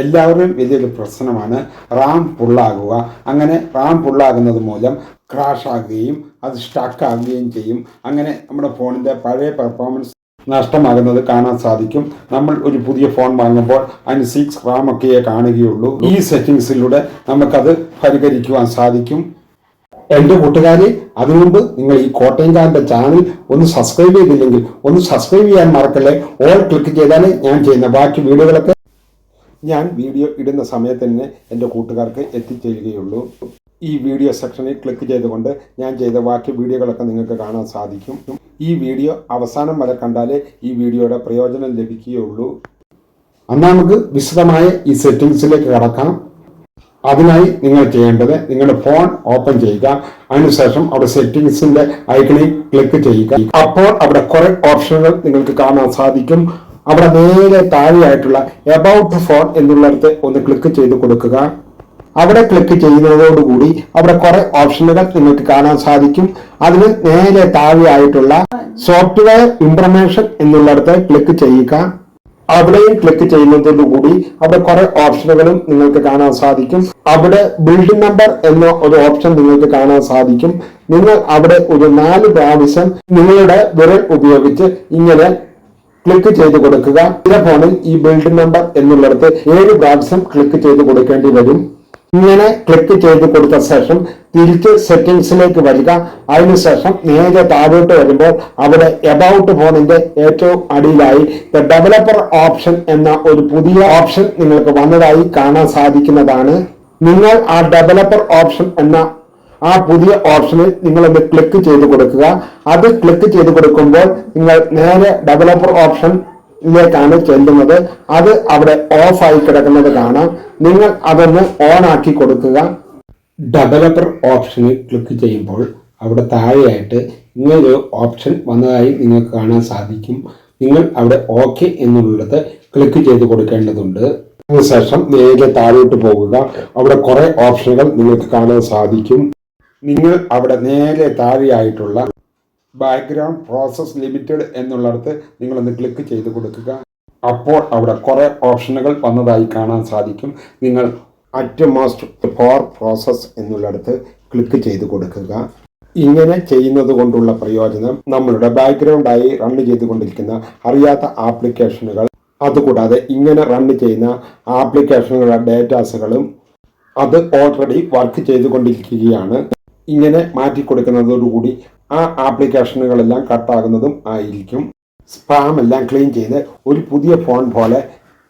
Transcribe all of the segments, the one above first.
എല്ലാവരുടെയും വലിയൊരു പ്രശ്നമാണ് റാം പുള്ളാകുക. അങ്ങനെ റാം പുള്ളാകുന്നത് മൂലം ക്രാഷ് ആകുകയും അത് സ്റ്റക്ക് ആകുകയും ചെയ്യും. അങ്ങനെ നമ്മുടെ ഫോണിന്റെ പഴയ പെർഫോമൻസ് നഷ്ടമാകുന്നത് കാണാൻ സാധിക്കും. നമ്മൾ ഒരു പുതിയ ഫോൺ വാങ്ങുമ്പോൾ അതിന് സിക്സ് റാം ഒക്കെയേ കാണുകയുള്ളൂ. ഈ സെറ്റിങ്സിലൂടെ നമുക്കത് പരിഹരിക്കുവാൻ സാധിക്കും. എന്റെ കൂട്ടുകാരെ അതുകൊണ്ട് നിങ്ങൾ ഈ കോട്ടയംകാരന്റെ ചാനൽ ഒന്ന് സബ്സ്ക്രൈബ് ചെയ്തില്ലെങ്കിൽ ഒന്ന് സബ്സ്ക്രൈബ് ചെയ്യാൻ മറക്കല്ലേ? ഓൾ ക്ലിക്ക് ചെയ്താലേ ഞാൻ ചെയ്യുന്ന ബാക്കി വീഡിയോകളൊക്കെ ഞാൻ വീഡിയോ ഇടുന്ന സമയത്ത് തന്നെ എന്റെ കൂട്ടുകാർക്ക് എത്തിച്ചേരുകയുള്ളൂ. ഈ വീഡിയോ സെക്ഷനിൽ ക്ലിക്ക് ചെയ്തുകൊണ്ട് ഞാൻ ചെയ്ത ബാക്കി വീഡിയോകളൊക്കെ നിങ്ങൾക്ക് കാണാൻ സാധിക്കും. ഈ വീഡിയോ അവസാനം വരെ കണ്ടാലേ ഈ വീഡിയോയുടെ പ്രയോജനം ലഭിക്കുകയുള്ളൂ. എന്നാൽ നമുക്ക് വിശദമായ ഈ സെറ്റിങ്സിലേക്ക് കടക്കാം. അതിനായി നിങ്ങൾ ചെയ്യേണ്ടത് നിങ്ങളുടെ ഫോൺ ഓപ്പൺ ചെയ്യുക. അതിനുശേഷം അവിടെ സെറ്റിംഗ്സിന്റെ ഐക്കണിൽ ക്ലിക്ക് ചെയ്യുക. അപ്പോൾ അവിടെ കുറെ ഓപ്ഷനുകൾ നിങ്ങൾക്ക് കാണാൻ സാധിക്കും. അവിടെ നേരെ താഴെയായിട്ടുള്ള എബൌട്ട് ഫോൺ എന്നുള്ളിടത്ത് ഒന്ന് ക്ലിക്ക് ചെയ്ത് കൊടുക്കുക. അവിടെ ക്ലിക്ക് ചെയ്യുന്നതോടുകൂടി അവിടെ കുറെ ഓപ്ഷനുകൾ നിങ്ങൾക്ക് കാണാൻ സാധിക്കും. അതിന് നേരെ താഴെയായിട്ടുള്ള സോഫ്റ്റ്വെയർ ഇൻഫർമേഷൻ എന്നുള്ളിടത്ത് ക്ലിക്ക് ചെയ്യുക. അവിടെയും ക്ലിക്ക് ചെയ്യുന്നതോടുകൂടി അവിടെ കുറെ ഓപ്ഷനുകളും നിങ്ങൾക്ക് കാണാൻ സാധിക്കും. അവിടെ ബിൽഡിംഗ് നമ്പർ എന്ന ഒരു ഓപ്ഷൻ നിങ്ങൾക്ക് കാണാൻ സാധിക്കും. നിങ്ങൾ അവിടെ ഒരു നാല് പ്രാവശ്യം നിങ്ങളുടെ വിരൽ ഉപയോഗിച്ച് ഇങ്ങനെ ക്ലിക്ക് ചെയ്ത് കൊടുക്കുക. ചില ഫോണിൽ ഈ ബിൽഡ് നമ്പർ എന്നുള്ളിടത്ത് ഏഴ് പ്രാവശ്യം ക്ലിക്ക് ചെയ്ത് കൊടുക്കേണ്ടി വരും. ഇങ്ങനെ ക്ലിക്ക് ചെയ്ത് കൊടുത്ത ശേഷം തിരിച്ച് സെറ്റിംഗ്സിലേക്ക് വരിക. അതിനുശേഷം നേരെ താഴോട്ട് വരുമ്പോൾ അവിടെ എബൌട്ട് ഫോണിന്റെ ഏറ്റവും അടിയിലായി ദ ഡെവലപ്പർ ഓപ്ഷൻ എന്ന ഒരു പുതിയ ഓപ്ഷൻ നിങ്ങൾക്ക് വന്നതായി കാണാൻ സാധിക്കുന്നതാണ്. നിങ്ങൾ ആ ഡെവലപ്പർ ഓപ്ഷൻ എന്ന ആ പുതിയ ഓപ്ഷനിൽ നിങ്ങളൊന്ന് ക്ലിക്ക് ചെയ്ത് കൊടുക്കുക. അത് ക്ലിക്ക് ചെയ്ത് കൊടുക്കുമ്പോൾ നിങ്ങൾ നേരെ ഡെവലപ്പർ ഓപ്ഷൻ ിലേക്കാണ് ചെല്ലുന്നത്. അത് അവിടെ ഓഫായി കിടക്കുന്നത് കാണാം. നിങ്ങൾ അതൊന്ന് ഓൺ ആക്കി കൊടുക്കുക. ഡെവലപ്പർ ഓപ്ഷനിൽ ക്ലിക്ക് ചെയ്യുമ്പോൾ അവിടെ താഴെയായിട്ട് ഇങ്ങനൊരു ഓപ്ഷൻ വന്നതായി നിങ്ങൾക്ക് കാണാൻ സാധിക്കും. നിങ്ങൾ അവിടെ ഓക്കെ എന്നുള്ളത് ക്ലിക്ക് ചെയ്ത് കൊടുക്കേണ്ടതുണ്ട്. അതിനുശേഷം നേരെ താഴോട്ട് പോകുക. അവിടെ കുറേ ഓപ്ഷനുകൾ നിങ്ങൾക്ക് കാണാൻ സാധിക്കും. നിങ്ങൾ അവിടെ നേരെ താഴെയായിട്ടുള്ള ബാക്ക്ഗ്രൗണ്ട് പ്രോസസ് ലിമിറ്റഡ് എന്നുള്ളിടത്ത് നിങ്ങളൊന്ന് ക്ലിക്ക് ചെയ്ത് കൊടുക്കുക. അപ്പോൾ അവിടെ കുറേ ഓപ്ഷനുകൾ വന്നതായി കാണാൻ സാധിക്കും. നിങ്ങൾ അറ്റ് മോസ്റ്റ് ഫോർ പ്രോസസ് എന്നുള്ളിടത്ത് ക്ലിക്ക് ചെയ്ത് കൊടുക്കുക. ഇങ്ങനെ ചെയ്യുന്നത് കൊണ്ടുള്ള പ്രയോജനം നമ്മളുടെ ബാക്ക്ഗ്രൗണ്ടായി റൺ ചെയ്തുകൊണ്ടിരിക്കുന്ന അറിയാത്ത ആപ്ലിക്കേഷനുകൾ അതുകൂടാതെ ഇങ്ങനെ റൺ ചെയ്യുന്ന ആപ്ലിക്കേഷനുകളുടെ ഡേറ്റാസുകളും അത് ഓൾറെഡി വർക്ക് ചെയ്തുകൊണ്ടിരിക്കുകയാണ്. ഇങ്ങനെ മാറ്റി കൊടുക്കുന്നതോടുകൂടി ആ ആപ്ലിക്കേഷനുകളെല്ലാം കട്ടാകുന്നതും ആയിരിക്കും. സ്പാം എല്ലാം ക്ലീൻ ചെയ്ത് ഒരു പുതിയ ഫോൺ പോലെ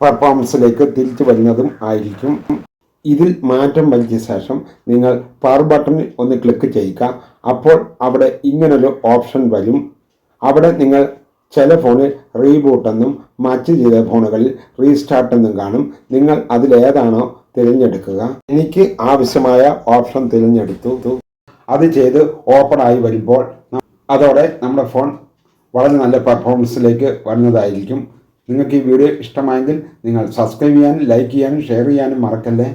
പെർഫോമൻസിലേക്ക് തിരിച്ചു വരുന്നതും ആയിരിക്കും. ഇതിൽ മാറ്റം വരുത്തിയ ശേഷം നിങ്ങൾ പവർ ബട്ടണിൽ ഒന്ന് ക്ലിക്ക് ചെയ്യുക. അപ്പോൾ അവിടെ ഇങ്ങനൊരു ഓപ്ഷൻ വരും. അവിടെ നിങ്ങൾ ചില ഫോണിൽ റീബൂട്ട് എന്നും മറ്റ് ചില ഫോണുകളിൽ റീസ്റ്റാർട്ട് എന്നും കാണും. നിങ്ങൾ അതിലേതാണോ തിരഞ്ഞെടുക്കുക. എനിക്ക് ആവശ്യമായ ഓപ്ഷൻ തിരഞ്ഞെടുത്തു. അത് ചെയ്ത് ഓപ്പൺ ആയി വരുമ്പോൾ അതോടെ നമ്മുടെ ഫോൺ വളരെ നല്ല പെർഫോമൻസിലേക്ക് വരുന്നതായിരിക്കും. നിങ്ങൾക്ക് ഈ വീഡിയോ ഇഷ്ടമായെങ്കിൽ നിങ്ങൾ സബ്സ്ക്രൈബ് ചെയ്യാനും ലൈക്ക് ചെയ്യാനും ഷെയർ ചെയ്യാനും മറക്കല്ലേ?